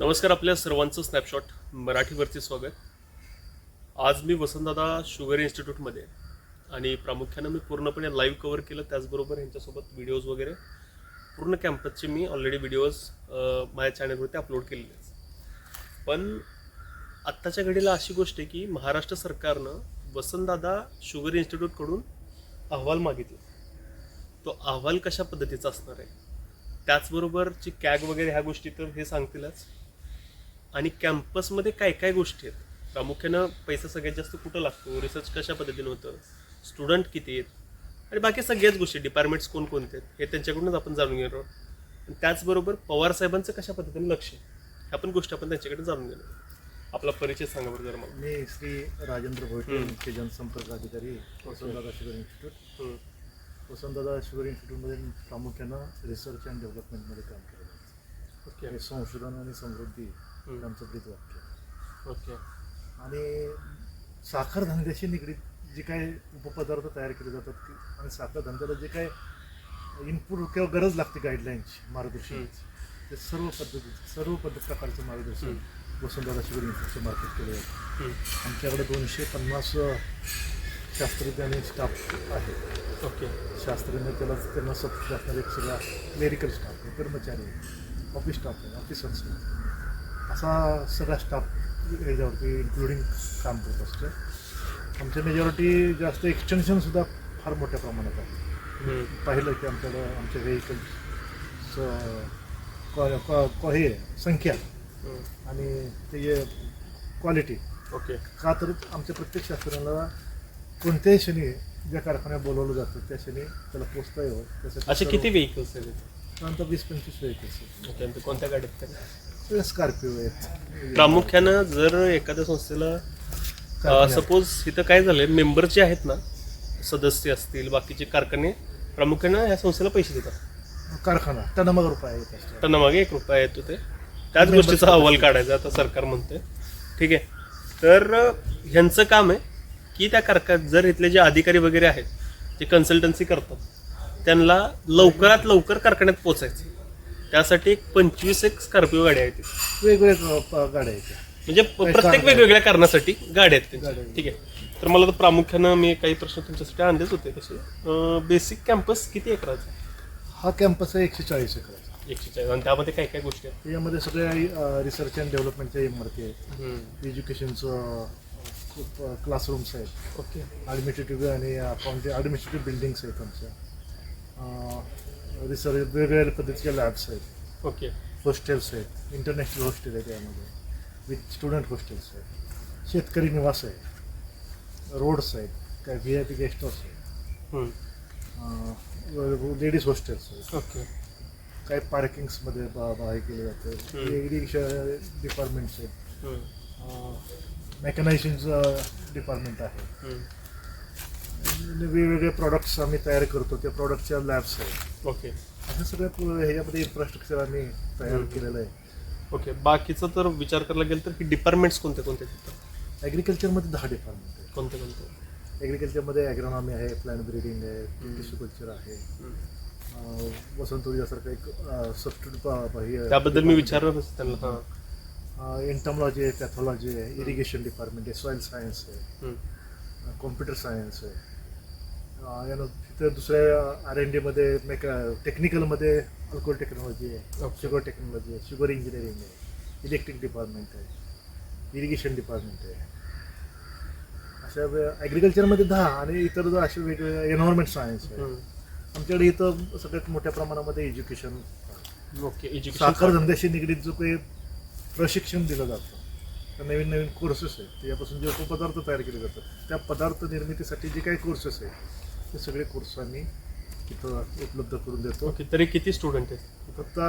नमस्कार आपल्या सर्वांचं स्नॅपशॉट मराठीवरती स्वागत. आज मी वसंतदादा शुगर इन्स्टिट्यूटमध्ये आणि प्रामुख्यानं मी पूर्णपणे लाईव्ह कवर केलं त्याचबरोबर ह्यांच्यासोबत व्हिडिओज वगैरे पूर्ण कॅम्पसचे मी ऑलरेडी व्हिडिओज माझ्या चॅनलवरती अपलोड केलेले आहेत. पण आत्ताच्या घडीला अशी गोष्ट आहे की महाराष्ट्र सरकारनं वसंतदादा शुगर इन्स्टिट्यूटकडून अहवाल मागितला. तो अहवाल कशा पद्धतीचा असणार आहे? त्याचबरोबरची कॅग वगैरे ह्या गोष्टी तर हे सांगतीलच. आणि कॅम्पसमध्ये काय काय गोष्टी आहेत? प्रामुख्यानं पैसा सगळ्यात जास्त कुठं लागतो? रिसर्च कशा पद्धतीनं होतं? स्टुडंट किती आहेत? आणि बाकी सगळ्याच गोष्टी डिपार्टमेंट्स कोणकोणते आहेत? हे त्यांच्याकडूनच आपण जाणून घेणार आहोत. आणि त्याचबरोबर पवार साहेबांचं कशा पद्धतीने लक्ष आहे? ह्या पण गोष्टी आपण त्यांच्याकडे जाणून घेणार आहोत. आपला परिचय सांगा बरं जरा मला. मी श्री राजेंद्र भोईटे. मुख्य जनसंपर्क अधिकारी Vasantdada sugar institute. Vasantdada sugar इन्स्टिट्यूटमध्ये प्रामुख्यानं रिसर्च अँड डेव्हलपमेंटमध्ये काम केलं ओके. संशोधन आणि समृद्धी आमचं ब्रीद वाक्य. आहे. ओके. आणि साखर धंद्याशी निगडीत जे काही उपपदार्थ तयार केले जातात की आणि साखर धंद्याला जे काही इनपुट किंवा गरज लागते गाईडलाईनची मार्गदर्शन ते सर्व पद्धती सर्व पद्धत प्रकारचं मार्गदर्शन वसंतदादा शुगर इन्स्टिट्यूटच्या मार्फत केलं. जातं. आमच्याकडे दोनशे पन्नास शास्त्रज्ञ आणि स्टाफ आहे ओके. शास्त्रज्ञ त्याला त्यांना सपोर्ट असणारे एक सगळा क्लेरिकल स्टाफ आहे कर्मचारी आहे ऑफिस स्टाफ आहे. ऑफिसर स्टाफ असा सगळा स्टाफ याच्यावरती इन्क्लुडिंग काम करत असतो. आमच्या मेजॉरिटी जास्त एक्सटेन्शनसुद्धा फार मोठ्या प्रमाणात आहे. पाहिलं की आमच्याकडं आमच्या व्हेकल्स हे संख्या. आणि ते क्वालिटी ओके. का तर आमच्या प्रत्येक शास्त्रज्ञाला कोणत्याही क्षणी ज्या कारखान्यात बोलवलं जातं त्या क्षणी त्याला पोचता यावं. त्यासाठी असे किती व्हेकल्स आहेत? साधारणतः वीस पंचवीस व्हेकल्स आहेत. कोणत्या गाडीत? स्कॉर्पिओ आहेत. प्रामुख्यानं जर एखाद्या संस्थेला. सपोज इथं काय झालंय मेंबर जे आहेत ना सदस्य असतील बाकीचे कारखाने प्रामुख्यानं ह्या संस्थेला पैसे देतात. कारखाना टनामाग रुपये येत असतात त्यांना मागे एक रुपया येतो ते त्याच गोष्टीचा अहवाल काढायचा आता सरकार म्हणते ठीक आहे. तर ह्यांचं काम आहे की त्या कारखा जर इथले जे अधिकारी वगैरे आहेत जे कन्सल्टन्सी करतात त्यांना लवकरात लवकर कारखान्यात पोचायचं त्यासाठी एक पंचवीस एक स्कॉर्पिओ गाड्या आहेत. वेगवेगळ्या गाड्या आहेत म्हणजे प्रत्येक वेगवेगळ्या कारणासाठी गाड्या आहेत त्यांच्या. ठीक आहे. तर मला तर प्रामुख्यानं मी काही प्रश्न तुमच्यासाठी आणलेच होते. तसे बेसिक कॅम्पस किती एकराचा हा कॅम्पस आहे एकशे चाळीस एकराचा. एकशे चाळीस आणि त्यामध्ये काय काय गोष्टी आहेत? त्याच्यामध्ये सगळ्या रिसर्च अँड डेव्हलपमेंटच्या इमारती आहेत. एज्युकेशनचं क्लासरूम्स आहेत. ओके. ॲडमिनिस्ट्रेटिव्ह आणि ॲडमिनिस्ट्रेटिव्ह बिल्डिंग्स आहेत आमच्या. रिसर्च वेगवेगळ्या पद्धतीच्या लॅब्स आहेत. ओके. हॉस्टेल्स आहेत. इंटरनॅशनल हॉस्टेल आहे त्यामध्ये विथ स्टुडंट हॉस्टेल्स आहेत. शेतकरी निवास आहे रोड्स आहेत. काय V I P guest house आहे हम्म. लेडीज हॉस्टेल्स आहेत. ओके. काही पार्किंग्समध्ये बा बा- हे केलं जातं. इरिगेशन डिपार्टमेंट्स आहेत. मेकनायझेशनचं डिपार्टमेंट आहे. वेगवेगळे प्रॉडक्ट्स आम्ही तयार करतो. त्या प्रॉडक्टच्या लॅब्स आहेत. ओके. असे सगळ्या पु- ह्याच्यामध्ये इन्फ्रास्ट्रक्चर आम्ही तयार. केलेलं आहे. ओके. बाकीचं तर विचार करायला गेलं तर की डिपार्टमेंट्स कोणते कोणते तिथं ॲग्रिकल्चरमध्ये दहा डिपार्टमेंट आहेत. कोणते कोणते? ॲग्रिकल्चरमध्ये ॲग्रॉनॉमी आहे प्लांट ब्रीडिंग आहे. टिश्यू कल्चर आहे. अं, वसंत ऊर्जासारखं एक सबस्टिट्यूट त्याबद्दल मी विचारणारच त्यांना. हां. एंटमॉलॉजी आहे पॅथॉलॉजी आहे इरिगेशन डिपार्टमेंट आहे सॉईल सायन्स आहे. हम्म. कॉम्प्युटर सायन्स आहे. यानं तिथं दुसऱ्या आर एन डीमध्ये मेक टेक्निकलमध्ये अल्कोहोल टेक्नॉलॉजी आहे. शुगर टेक्नॉलॉजी आहे शुगर इंजिनिअरिंग आहे इलेक्ट्रिक डिपार्टमेंट आहे इरिगेशन डिपार्टमेंट आहे अशा ॲग्रिकल्चरमध्ये दहा आणि इतर जर असे वेगवेगळे एन्व्हायरमेंट सायन्स. आमच्याकडे इथं सगळ्यात मोठ्या प्रमाणामध्ये एज्युकेशन ओके एज्युकेशन साखर धंद्याशी निगडीत जो काही प्रशिक्षण दिलं जातं नवीन नवीन कोर्सेस आहेत त्याच्यापासून जे उपपदार्थ तयार केले जातात त्या पदार्थ निर्मितीसाठी जे काही कोर्सेस आहेत ते सगळे कोर्स आम्ही इथं उपलब्ध करून देतो. ओके तरी किती स्टुडंट आहेत? आता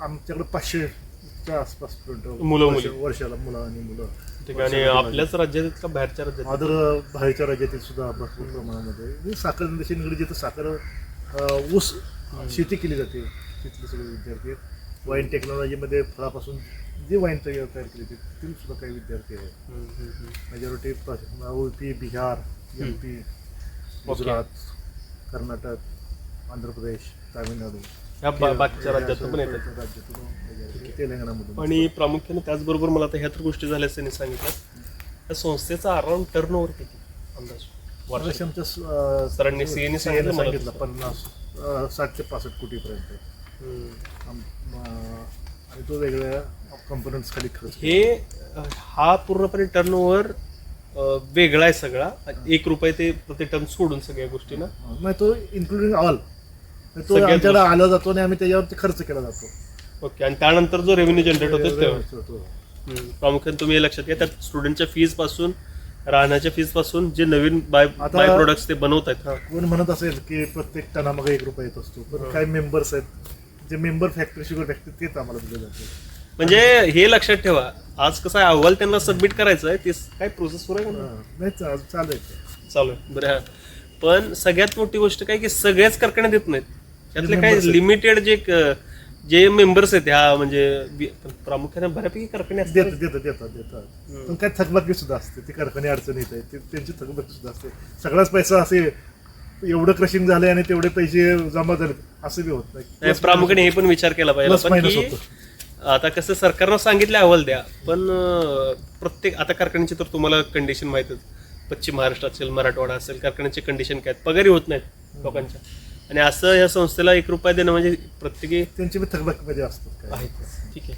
आमच्याकडे पाचशेच्या आसपास स्टुडंट मुलं, मुली. वर्षाला मुलं आणि मुलं. ठीक आहे आणि आपल्याच राज्यात आहेत का बाहेरच्या राज्यात आहेत? अदर बाहेरच्या राज्यातील सुद्धा भरपूर प्रमाणामध्ये. म्हणजे साखर धंद्याशी निगडीत जिथं साखर अं, ऊस शेती केली जाते. तिथले सगळे विद्यार्थी आहेत. वाईन टेक्नॉलॉजीमध्ये फळापासून जी वाईन तयार तयार केली जाते तिथून सुद्धा काही विद्यार्थी आहेत. हम्म, हम्म, हम्म. Majority Udupi Bihar M P Gujarat Karnataka Andhra Pradesh Tamil Nadu ह्या बा- बाकीच्या राज्यातून पण येतात. राज्यातून वगैरे, तेलंगणामधून आणि प्रामुख्याने त्याचबरोबर मला आता ह्या तर गोष्टी झाल्याच त्यांनी सांगितलं. त्या संस्थेचा अराउंड टर्न ओव्हर किती? अंदाज. वर्षात आमच्या स- अं, सरांनी CA ने सांगितलं मला सांगितलं. पन्नास अं, साठ ते पासष्ट कोटीपर्यंत. हम्म. आम- अं, आणि तो वेगळ्या कंपोनंट्स खाली खर्च हे अ, हा पूर्णपणे टर्न ओव्हर वेगळा आहे सगळा. एक रुपये ते प्रति टन सोडून सगळ्या गोष्टी ना नाही तो इन्क्लुडिंग ऑल तो सगळ्यात आमच्याकडे आला जातो आणि आम्ही त्याच्यावरती खर्च केला जातो. ओके आणि त्यानंतर जो रेव्हेन्यू जनरेट होतो तेव्हा तो- हम्म. प्रामुख्याने तुम्ही हे लक्षात घ्या त्यात स्टुडंटच्या फीजपासून राहण्याच्या फीजपासून जे नवीन बाय आता- बाय प्रोडक्ट्स ते बनवत आहेत. कोण म्हणत असेल की प्रत्येक टनामागे एक रुपया येत असतो पण. काही मेंबर्स आहेत जे मेंबर फॅक्टरी शुगर फॅक्टरी तेच आम्हाला दिले जाते म्हणजे हे लक्षात ठेवा आज कसं आहे अहवाल त्यांना सबमिट करायचं आहे ते काय प्रोसेस सुरू आहे का नाही? नाही चा- चालू आहे ते. चालू आहे बरं हा. पण सगळ्यात मोठी गोष्ट काय की सगळ्याच कारखाने देत नाहीत त्यातले आहेत. लिमिटेड जे क- जे मेंबर्स आहेत ह्या म्हणजे बी- प्रामुख्याने बऱ्यापैकी कारखाने असतात देतात देतात देतात. पण काय थकबाकी सुद्धा असते ती कारखाने अडचणीत आहे ते- त्यांची थकबाकी सुद्धा असते सगळाच पैसा असे एवढं क्रशिंग झालंय आणि तेवढे पैसे जमा झाले असं बी होत नाही, प्रामुख्याने हे पण विचार केला पाहिजे आपण की होतं. आता कसं सरकारनं सांगितलं अहवाल द्या पण प्रत्येक आता कारखान्याची तर तुम्हाला कंडिशन माहीतच पश्चिम महाराष्ट्र असेल मराठवाडा असेल कारखान्याचे कंडिशन काय आहेत? पगारी होत नाहीत लोकांच्या. आणि असं या संस्थेला एक रुपया देणं म्हणजे प्रत्येकी त्यांची थकबाकीमध्ये असतात ठीक आहे.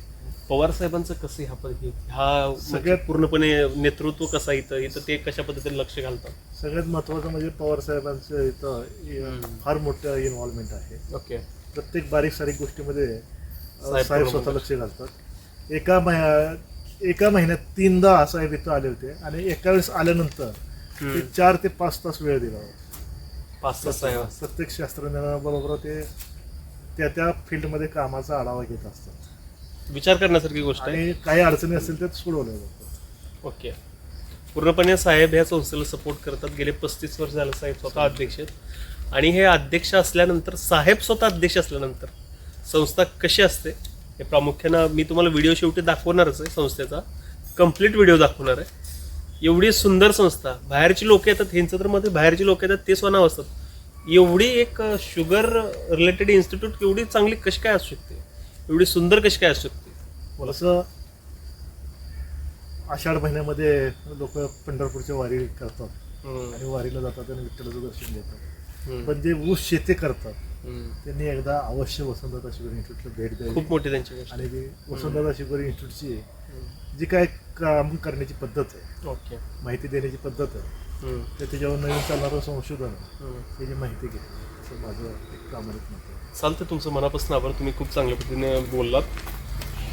पवार साहेबांचं कसं ह्या पद्धती हा सगळ्यात- सगळ्यात पूर्णपणे नेतृत्व कसं इथं? इथं ते कशा पद्धतीने लक्ष घालतात? सगळ्यात महत्वाचं म्हणजे पवार साहेबांचं इथं. फार मोठं इन्व्हॉल्वमेंट आहे. ओके. प्रत्येक बारीक सारीक गोष्टीमध्ये साहेब. स्वतः लक्ष घालतात. एका महिन्या एका महिन्यात तीनदा साहेब इथं आले होते आणि एका वेळेस आल्यानंतर ते चार ते पाच तास वेळ दिला. पाच तास साहेब. प्रत्येक शास्त्रज्ञांबरोबर ते त्या त्या फील्डमध्ये कामाचा आढावा घेत असतात. विचार करण्यासारखी गोष्ट आहे. आणि काही अडचणी असतील त्या सोडवल्या जातात. ओके. पूर्णपणे साहेब ह्या संस्थेला सपोर्ट करतात. गेले पस्तीस वर्ष झालं साहेब स्वतः अध्यक्ष आहेत. आणि हे अध्यक्ष असल्यानंतर साहेब स्वतः अध्यक्ष असल्यानंतर संस्था कशी असते हे प्रामुख्यानं मी तुम्हाला व्हिडिओ शेवटी दाखवणारच आहे संस्थेचा. कंप्लीट व्हिडिओ दाखवणार आहे. एवढी सुंदर संस्था बाहेरची लोक येतात ह्यांचं तर मध्ये बाहेरची लोक येतात ते स्वनाव असतात. एवढी एक शुगर रिलेटेड इन्स्टिट्यूट एवढी चांगली कशी काय असू शकते? एवढी सुंदर कशी काय असू शकते? असं आषाढ महिन्यामध्ये लोक पंढरपूरच्या वारी करतात. आणि वारीला जातात आणि विठ्ठलाचं दर्शन घेतात. पण जे ऊस शेती करतात. त्यांनी एकदा अवश्य वसंतदादा शुगर इन्स्टिट्यूटला भेट द्यावी. खूप मोठी त्यांची गोष्ट. आणि जी वसंतदादा शुगर इन्स्टिट्यूटची जी काय काम करण्याची पद्धत आहे ओके. माहिती देण्याची पद्धत आहे हम्म, ते त्याच्यावर नवीन चालणारं संशोधन आहे, हम्म. त्याची माहिती घेतली असं माझं एक प्रामाणिक मत आहे. चालतं तुमचं मनापासून आभार. तुम्ही खूप चांगल्या पद्धतीने बोललात.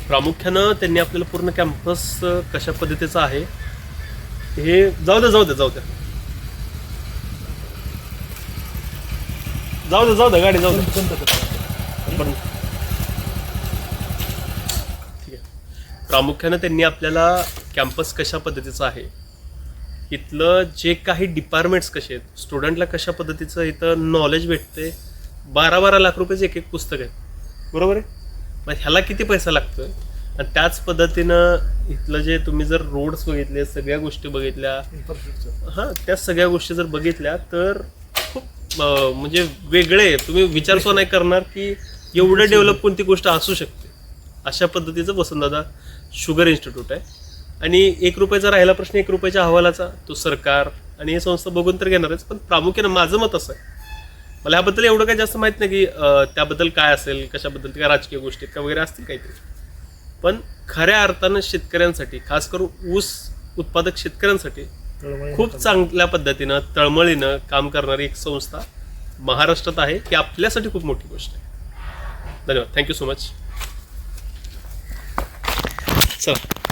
प्रामुख्यानं त्यांनी आपल्याला पूर्ण कॅम्पस कशा पद्धतीचं आहे हे जाऊ द्या जाऊ द्या जाऊ द्या. जाऊ द्या जाऊ द्या गाडी जाऊ. पण ठीक आहे. प्रामुख्यानं त्यांनी आपल्याला कॅम्पस कशा पद्धतीचं आहे? इथलं जे काही डिपार्टमेंट्स कसे आहेत? स्टुडंटला कशा पद्धतीचं इथं नॉलेज भेटते बारा बारा लाख रुपयाचे एक एक पुस्तक आहे बरोबर आहे? मग ह्याला किती पैसा लागतोय? आणि त्याच पद्धतीनं इथलं जे तुम्ही जर रोड्स बघितले सगळ्या गोष्टी बघितल्या. हां त्या सगळ्या गोष्टी जर बघितल्या तर म्हणजे वेगळे तुम्ही विचार सुद्धा नाही करणार की एवढं डेव्हलप कोणती गोष्ट असू शकते. अशा पद्धतीचं वसंतदादा शुगर इन्स्टिट्यूट आहे. आणि एक रुपयाचा राहिला प्रश्न एक रुपयाच्या अहवालाचा तो सरकार आणि हे संस्था बघून तर घेणारच. पण प्रामुख्यानं माझं मत असं आहे. मला ह्याबद्दल एवढं काही जास्त माहीत नाही की त्याबद्दल काय असेल कशाबद्दल काय राजकीय गोष्टी का वगैरे असतील काहीतरी. पण खऱ्या अर्थानं शेतकऱ्यांसाठी खास करून ऊस उत्पादक शेतकऱ्यांसाठी खूप चांगल्या पद्धतीनं तळमळीनं काम करणारी एक संस्था महाराष्ट्रात आहे. ही आपल्यासाठी खूप मोठी गोष्ट आहे. धन्यवाद. थँक्यू सो मच चला.